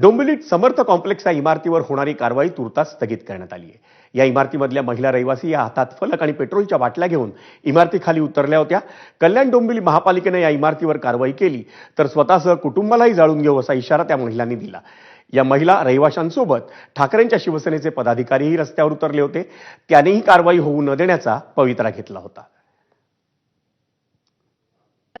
डोंबिवलीत समर्थ complex या इमारतीवर होणारी कारवाई तुर्तास स्थगित करण्यात आली आहे. या इमारतीमधल्या महिला रहिवासी या हातात फलक आणि पेट्रोलच्या बाटल्या घेऊन इमारतीखाली उतरल्या होत्या. कल्याण डोंबिवली महापालिकेनं या इमारतीवर कारवाई केली तर स्वतःसह कुटुंबालाही जाळून घेऊ असा इशारा त्या महिलांनी दिला. या महिला रहिवाशांसोबत ठाकरेंच्या शिवसेनेचे पदाधिकारीही रस्त्यावर उतरले होते. त्यानेही कारवाई होऊ न देण्याचा पवित्रा घेतला होता.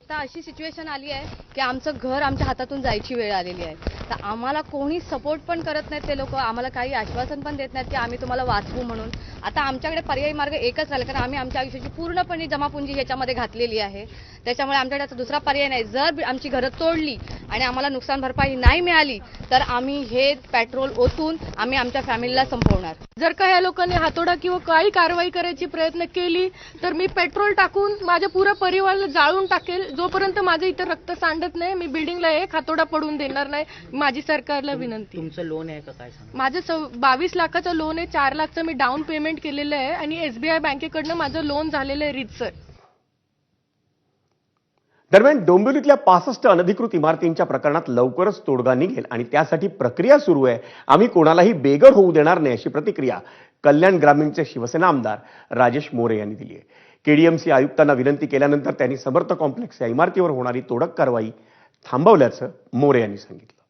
आता अशी सिच्युएशन आली आहे की आमचं घर आमच्या हातातून जायची वेळ आलेली आहे. तर आम्हाला कोणी सपोर्ट पण करत नाहीत ते लोक. आम्हाला काही आश्वासन पण देत नाहीत की आम्ही तुम्हाला वाचवू म्हणून. आता आमच्याकडे पर्यायी मार्ग एकच राहिला कारण आम्ही आमच्या आयुष्याची पूर्णपणे जमापुंजी ह्याच्यामध्ये घातलेली आहे. त्याच्यामुळे आमच्याकडे आता दुसरा पर्याय नाही. जर आमची घरं तोडली आणि आम्हाला नुकसान भरपाई नाही मिळाली तर आम्ही हे पेट्रोल ओतून आम्ही आमच्या फॅमिलीला संपवणार. जर का ह्या लोकांनी हातोडा किंवा काही कारवाई करायची प्रयत्न केली तर मी पेट्रोल टाकून माझ्या पुऱ्या परिवाराला जाळून टाकेल. जोपर्यंत माझं इथं रक्त सांडत नाही मी बिल्डिंगला एक हातोडा पडून देणार नाही माझी सरकारला विनंती. तुमचं लोन आहे का काय सांग? माझं बावीस लाखाचं लोन आहे चार लाखचं मी डाऊन पेमेंट केलेलं आहे आणि एसबीआय बँकेकडनं माझं लोन झालेलं आहे रीतसर दरम्यान डोंबिवलीतल्या पासष्ट अनधिकृत इमारतींच्या प्रकरणात लवकरच तोडगा निघेल आणि त्यासाठी प्रक्रिया सुरू आहे. आम्ही कोणालाही बेघर होऊ देणार नाही अशी प्रतिक्रिया कल्याण ग्रामीणचे शिवसेना आमदार राजेश मोरे यांनी दिली आहे. केडीएमसी आयुक्तांना विनंती केल्यानंतर त्यांनी समर्थ कॉम्प्लेक्स या इमारतीवर होणारी तोडक कारवाई थांबवल्याचं मोरे यांनी सांगितलं.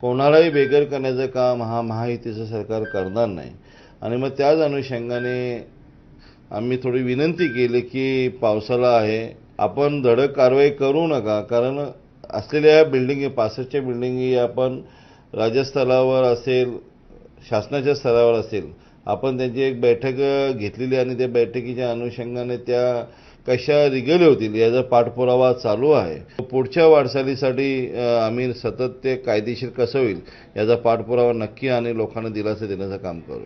कोणालाही बेघर करण्याचं काम हा महायुतीचं सरकार करणार नाही. आणि मग त्याच अनुषंगाने आम्ही थोडी विनंती केली की पावसाळा आहे आपण धडक कारवाई करू नका कारण असलेल्या बिल्डिंगी पासष्टच्या बिल्डिंगी आपण राज्यस्तरावर असेल शासनाच्या स्तरावर असेल आपण त्यांची एक बैठक घेतलेली आणि त्या बैठकीच्या अनुषंगाने त्या कशा रिगेले होतील याचा पाठपुरावा चालू आहे. पुढच्या वाटचालीसाठी आम्ही सतत ते कायदेशीर कसं होईल याचा पाठपुरावा नक्की आणि लोकांना दिलासा देण्याचं काम करू.